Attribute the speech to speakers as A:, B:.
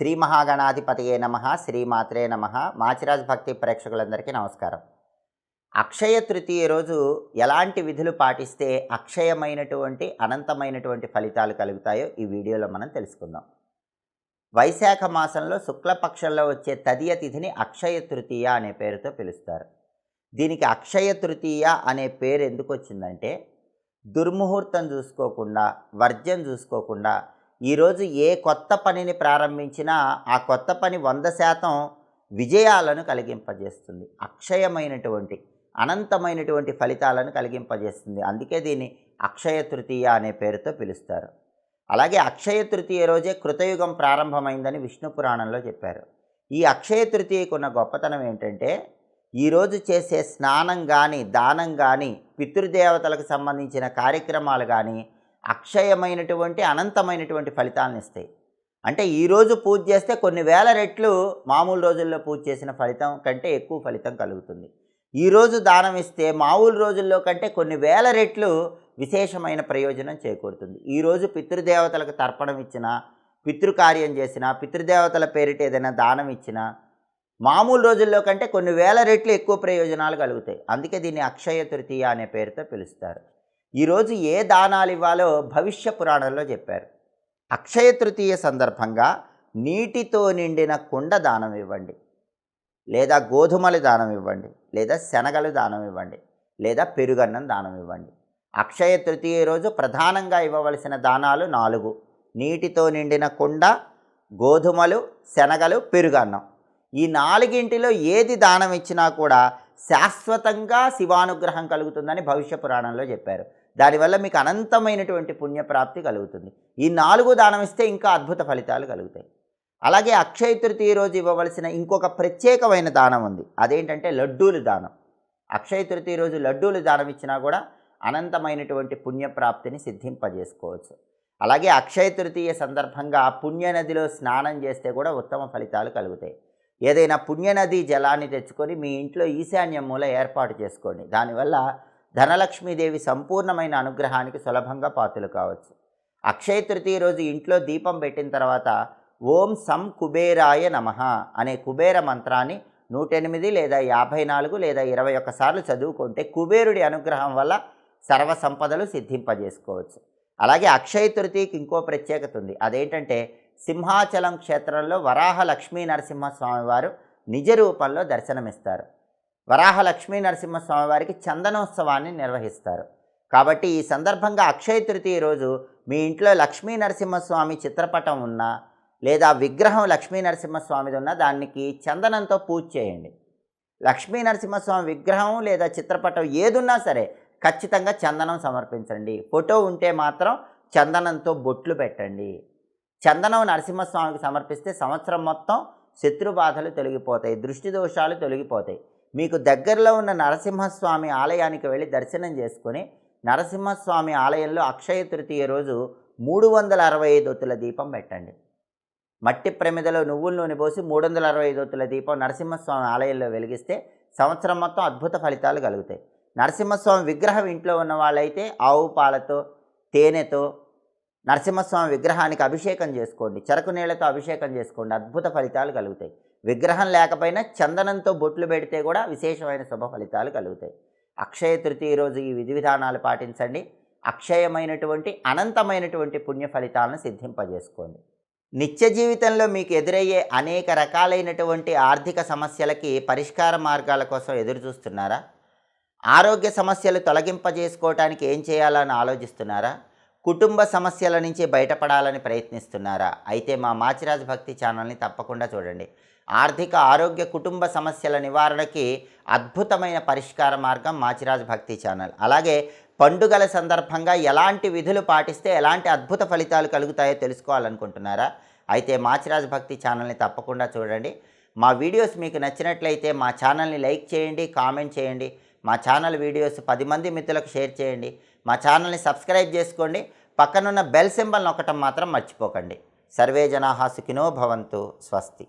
A: శ్రీ మహాగణాధిపతియే నమ శ్రీమాత్రే నమ. మాచిరాజ్ భక్తి ప్రేక్షకులందరికీ నమస్కారం. అక్షయ తృతీయ రోజు ఎలాంటి విధులు పాటిస్తే అక్షయమైనటువంటి అనంతమైనటువంటి ఫలితాలు కలుగుతాయో ఈ వీడియోలో మనం తెలుసుకుందాం. వైశాఖ మాసంలో శుక్లపక్షంలో వచ్చే తదియ తిథిని అక్షయ తృతీయ అనే పేరుతో పిలుస్తారు. దీనికి అక్షయ తృతీయ అనే పేరు ఎందుకు వచ్చిందంటే దుర్ముహూర్తం చూసుకోకుండా వర్జం చూసుకోకుండా ఈరోజు ఏ కొత్త పనిని ప్రారంభించినా ఆ కొత్త పని వంద శాతం విజయాలను కలిగింపజేస్తుంది. అక్షయమైనటువంటి అనంతమైనటువంటి ఫలితాలను కలిగింపజేస్తుంది. అందుకే దీన్ని అక్షయ తృతీయ అనే పేరుతో పిలుస్తారు. అలాగే అక్షయ తృతీయ రోజే కృతయుగం ప్రారంభమైందని విష్ణు పురాణంలో చెప్పారు. ఈ అక్షయ తృతీయకు ఉన్న గొప్పతనం ఏంటంటే ఈరోజు చేసే స్నానం కానీ దానం కానీ పితృదేవతలకు సంబంధించిన కార్యక్రమాలు కానీ అక్షయమైనటువంటి అనంతమైనటువంటి ఫలితాలను ఇస్తాయి అంటే ఈరోజు పూజ చేస్తే కొన్ని వేల రెట్లు మామూలు రోజుల్లో పూజ చేసిన ఫలితం కంటే ఎక్కువ ఫలితం కలుగుతుంది. ఈరోజు దానం ఇస్తే మామూలు రోజుల్లో కంటే కొన్ని వేల రెట్లు విశేషమైన ప్రయోజనం చేకూరుతుంది. ఈరోజు పితృదేవతలకు తర్పణం ఇచ్చిన పితృకార్యం చేసిన పితృదేవతల పేరిట ఏదైనా దానం ఇచ్చినా మామూలు రోజుల్లో కంటే కొన్ని వేల రెట్లు ఎక్కువ ప్రయోజనాలు కలుగుతాయి. అందుకే దీన్ని అక్షయ తృతీయ అనే పేరుతో పిలుస్తారు. ఈరోజు ఏ దానాలు ఇవ్వాలో భవిష్య పురాణంలో చెప్పారు. అక్షయ తృతీయ సందర్భంగా నీటితో నిండిన కుండ దానం ఇవ్వండి. లేదా గోధుమలు దానం ఇవ్వండి. లేదా శనగలు దానం ఇవ్వండి. లేదా పెరుగన్నం దానం ఇవ్వండి. అక్షయ తృతీయ రోజు ప్రధానంగా ఇవ్వవలసిన దానాలు నాలుగు. నీటితో నిండిన కుండ గోధుమలు శనగలు పెరుగన్నం. ఈ నాలుగింటిలో ఏది దానం ఇచ్చినా కూడా శాశ్వతంగా శివానుగ్రహం కలుగుతుందని భవిష్య పురాణంలో చెప్పారు. దానివల్ల మీకు అనంతమైనటువంటి పుణ్యప్రాప్తి కలుగుతుంది. ఈ నాలుగు దానం ఇస్తే ఇంకా అద్భుత ఫలితాలు కలుగుతాయి. అలాగే అక్షయ తృతీయ రోజు ఇవ్వవలసిన ఇంకొక ప్రత్యేకమైన దానం ఉంది. అదేంటంటే లడ్డూలు దానం. అక్షయ తృతీయ రోజు లడ్డూలు దానం ఇచ్చినా కూడా అనంతమైనటువంటి పుణ్యప్రాప్తిని సిద్ధింపజేసుకోవచ్చు. అలాగే అక్షయ తృతీయ సందర్భంగా పుణ్యనదిలో స్నానం చేస్తే కూడా ఉత్తమ ఫలితాలు కలుగుతాయి. ఏదైనా పుణ్యనది జలాన్ని తెచ్చుకొని మీ ఇంట్లో ఈశాన్యం మూల ఏర్పాటు చేసుకోండి. దానివల్ల ధనలక్ష్మీదేవి సంపూర్ణమైన అనుగ్రహానికి సులభంగా పాత్రలు కావచ్చు. అక్షయ తృతీయ రోజు ఇంట్లో దీపం పెట్టిన తర్వాత ఓం సం కుబేరాయ నమ అనే కుబేర మంత్రాన్ని నూట ఎనిమిది లేదా యాభై నాలుగు లేదా ఇరవై ఒక్కసార్లు చదువుకుంటే కుబేరుడి అనుగ్రహం వల్ల సర్వ సంపదలు సిద్ధింపజేసుకోవచ్చు. అలాగే అక్షయ తృతీయకి ఇంకో ప్రత్యేకత ఉంది. అదేంటంటే సింహాచలం క్షేత్రంలో వరాహ లక్ష్మీ నరసింహస్వామి వారు నిజ రూపంలో దర్శనమిస్తారు. వరాహ లక్ష్మీ నరసింహస్వామి వారికి చందనోత్సవాన్ని నిర్వహిస్తారు. కాబట్టి ఈ సందర్భంగా అక్షయ తృతీయ రోజు మీ ఇంట్లో లక్ష్మీ నరసింహస్వామి చిత్రపటం ఉన్నా లేదా విగ్రహం లక్ష్మీ నరసింహస్వామిది ఉన్నా దానికి చందనంతో పూజ చేయండి. లక్ష్మీ నరసింహస్వామి విగ్రహం లేదా చిత్రపటం ఏదున్నా సరే ఖచ్చితంగా చందనం సమర్పించండి. ఫోటో ఉంటే మాత్రం చందనంతో బొట్లు పెట్టండి. చందనం నరసింహస్వామికి సమర్పిస్తే సంవత్సరం మొత్తం శత్రుబాధలు తొలగిపోతాయి దృష్టి దోషాలు తొలగిపోతాయి. మీకు దగ్గరలో ఉన్న నరసింహస్వామి ఆలయానికి వెళ్ళి దర్శనం చేసుకొని నరసింహస్వామి ఆలయంలో అక్షయ తృతీయ రోజు మూడు వందల అరవై ఐదు ఒత్తుల దీపం పెట్టండి. మట్టి ప్రమిదలో నువ్వుల నూనె పోసి మూడు వందల అరవై ఐదు ఒత్తుల దీపం నరసింహస్వామి ఆలయంలో వెలిగిస్తే సంవత్సరం మొత్తం అద్భుత ఫలితాలు కలుగుతాయి. నరసింహస్వామి విగ్రహం ఇంట్లో ఉన్న వాళ్ళైతే ఆవు పాలతో తేనెతో నరసింహస్వామి విగ్రహానికి అభిషేకం చేసుకోండి. చెరకు నీళ్ళతో అభిషేకం చేసుకోండి. అద్భుత ఫలితాలు కలుగుతాయి. విగ్రహం లేకపోయినా చందనంతో బొట్లు పెడితే కూడా విశేషమైన శుభ ఫలితాలు కలుగుతాయి. అక్షయ తృతీయ రోజు ఈ విధి విధానాలు పాటించండి. అక్షయమైనటువంటి అనంతమైనటువంటి పుణ్య ఫలితాలను సిద్ధింపజేసుకోండి. నిత్య జీవితంలో మీకు ఎదురయ్యే అనేక రకాలైనటువంటి ఆర్థిక సమస్యలకి పరిష్కార మార్గాల కోసం ఎదురు చూస్తున్నారా? ఆరోగ్య సమస్యలు తొలగింపజేసుకోవటానికి ఏం చేయాలని ఆలోచిస్తున్నారా? కుటుంబ సమస్యల నుంచి బయటపడాలని ప్రయత్నిస్తున్నారా? అయితే మా మాచిరాజ్ భక్తి ఛానల్ని తప్పకుండా చూడండి. ఆర్థిక ఆరోగ్య కుటుంబ సమస్యల నివారణకి అద్భుతమైన పరిష్కార మార్గం మాచిరాజ్ భక్తి ఛానల్. అలాగే పండుగల సందర్భంగా ఎలాంటి విధులు పాటిస్తే ఎలాంటి అద్భుత ఫలితాలు కలుగుతాయో తెలుసుకోవాలనుకుంటున్నారా? అయితే మాచిరాజ్ భక్తి ఛానల్ని తప్పకుండా చూడండి. మా వీడియోస్ మీకు నచ్చినట్లయితే మా ఛానల్ని లైక్ చేయండి కామెంట్ చేయండి. మా ఛానల్ వీడియోస్ పది మంది మిత్రులకు షేర్ చేయండి. మా ఛానల్ని సబ్స్క్రైబ్ చేసుకోండి. పక్కనున్న బెల్ సింబల్ నొక్కటం మాత్రం మర్చిపోకండి. సర్వే జనాహా సుఖినో భవంతు. స్వస్తి.